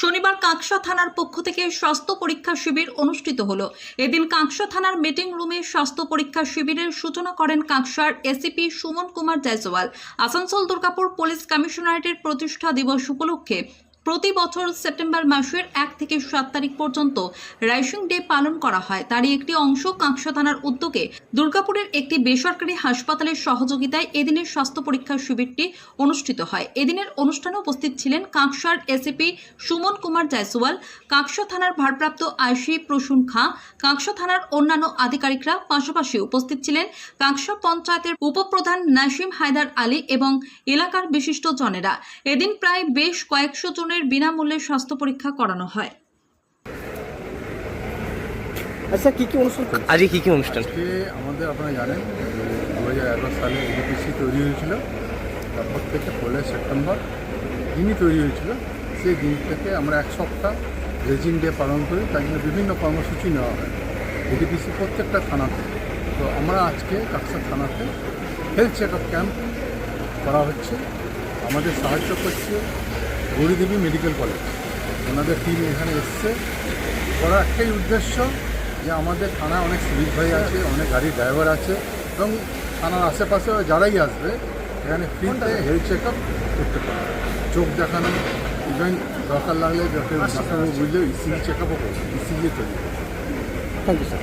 শনিবার কাঁকসা থানার পক্ষ থেকে স্বাস্থ্য পরীক্ষা শিবির অনুষ্ঠিত হলো। এদিন কাঁকসা থানার মিটিং রুমে স্বাস্থ্য পরীক্ষা শিবিরের সূচনা করেন কাঁকসার এসিপি সুমন কুমার জয়সওয়াল। আসানসোল দুর্গাপুর পুলিশ কমিশনারেটের প্রতিষ্ঠা দিবস উপলক্ষে প্রতি বছর সেপ্টেম্বর মাসের এক থেকে সাত তারিখ পর্যন্ত রাইসিং ডে পালন করা হয়। তারই একটি অংশ কাঁকসা থানার উদ্যোগে দুর্গাপুরের একটি বেসরকারি হাসপাতালের সহযোগিতায় এদিনের স্বাস্থ্য পরীক্ষা শিবিরটি অনুষ্ঠিত হয়। এদিনের অনুষ্ঠানে উপস্থিত ছিলেন কাঁকসার এসিপি সুমন কুমার জয়সওয়াল, কাঁকসা থানার ভারপ্রাপ্ত আইসি প্রসূন খাঁ, কাঁকসা থানার অন্যান্য আধিকারিকরা পাশাপাশি উপস্থিত ছিলেন কাঁকসা পঞ্চায়েতের উপপ্রধান নাসিম হায়দার আলী এবং এলাকার বিশিষ্ট জনেরা। এদিন প্রায় বেশ কয়েকশো জনের বিনামূল্যে স্বাস্থ্য পরীক্ষা করানো হয়। আচ্ছা কি কি অনুষ্ঠান আজকে কি কি অনুষ্ঠান? আমাদের আপনারা জানেন দু হাজার এগারো সালে এডিপিসি তৈরি হয়েছিল। তারপর থেকে পয়লা সেপ্টেম্বর দিনই তৈরি হয়েছিল। সেই দিন থেকে আমরা এক সপ্তাহ রেজিং ডে পালন করি তার জন্য বিভিন্ন কর্মসূচি নেওয়া হয়। এডিপিসি প্রত্যেকটা থানাতে। তো আমরা আজকে কাকসা থানাতে হেলথ চেক আপ ক্যাম্প করা হচ্ছে। আমাদের সাহায্য করছে গৌরীদেবী মেডিকেল কলেজ। ওনাদের টিম এখানে এসছে। করার একটাই উদ্দেশ্য যে আমাদের থানায় অনেক সিভিক ভাই আছে অনেক গাড়ির ড্রাইভার আছে এবং থানার আশেপাশে যারাই আসবে এখানে ফ্রিতে হেলথ চেক আপ করতে পারে চোখ দেখানো ইভেন দরকার লাগলে যাতে ডাক্তারবাবু বুঝলে ইসিজি চেক আপও করবে ইসিজি তৈরি থ্যাংক ইউ স্যার